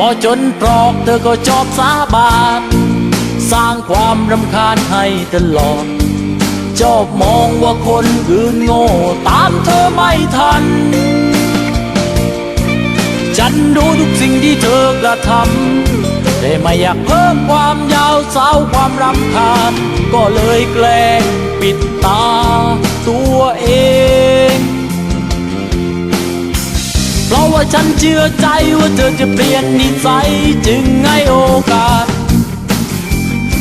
พอจนตรอกเธอก็ชอบสาบาน สร้างความรำคาญให้ตลอด ชอบมองว่าคนอื่นโง่ ตามเธอไม่ทัน ฉันรู้ทุกสิ่งที่เธอกระทำแต่ไม่อยากเพิ่มความยาวสาวความรำคาญ ก็เลยแกล้งปิดตา ฉันเชื่อใจว่าเธอจะเปลี่ยนนิสัยจึงให้โอกาส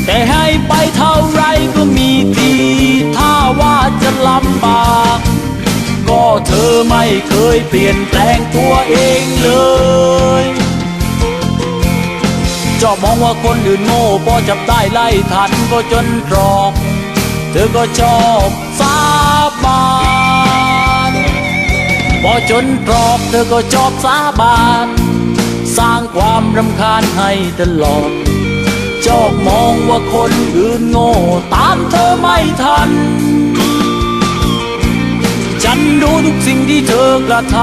แต่ให้ไปเท่าไรก็มีทีถ้าว่าจะลำบาก ก็เธอไม่เคยเปลี่ยนแปลงตัวเองเลยชอบมองว่าคนอื่นโง่พอจับได้ไล่ทันก็จนตรอก เธอก็ชอบสา อจนตรอกเธอก็ชอบสาบาน สร้างความรำคาญให้ตลอดชอบมองว่าคนอื่นโง่ตามเธอไม่ทัน ฉันรู้ทุกสิ่งที่เธอกระท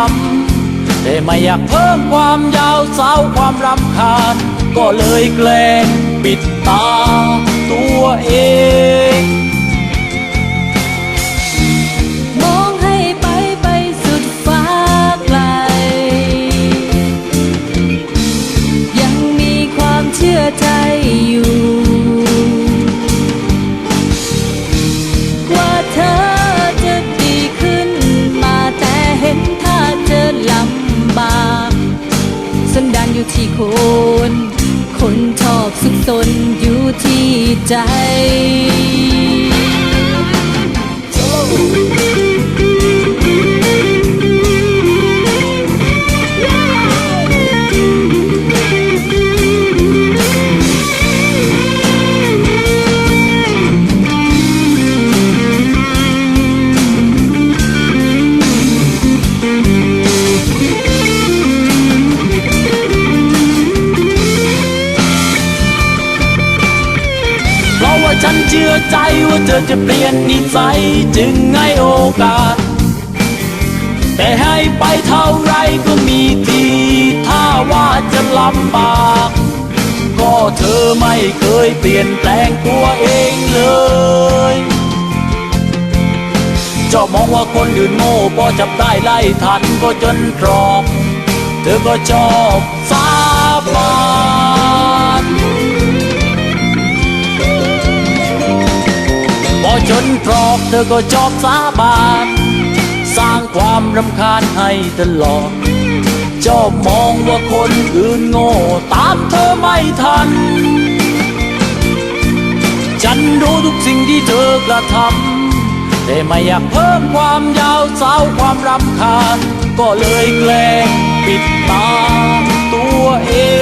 ำแต่ไม่อยากเพิ่มความยาวสาวความรำคาญ ก็เลยแกล้งปิดตาตัวเอง คน คนชอบสุขสนอยู่ที่ใจ ราะว่าฉันเชื่อใจว่าเธอจะเปลี่ยนนิสัยจึงให้โอกาส แต่ให้ไปเท่าไรก็มีทีถ้าว่าจะลำบาก ก็เธอไม่เคยเปลี่ยนแปลงตัวเองเลยชอบมองว่าคนอื่นโง่พอจับได้ไล่ทันก็จนตรอก เธอก็ชอบสา ธอก็ชอบสาบานสร้างความรำคาญให้ตลอดชอบมองว่าคนอื่นโง่ตามเธอไม่ทัน ฉันรู้ทุกสิ่งที่เธอกระทำแต่ไม่อยากเพิ่มความยาวสาวความรำคาญ ก็เลยแกล้งปิดตาตัวเอง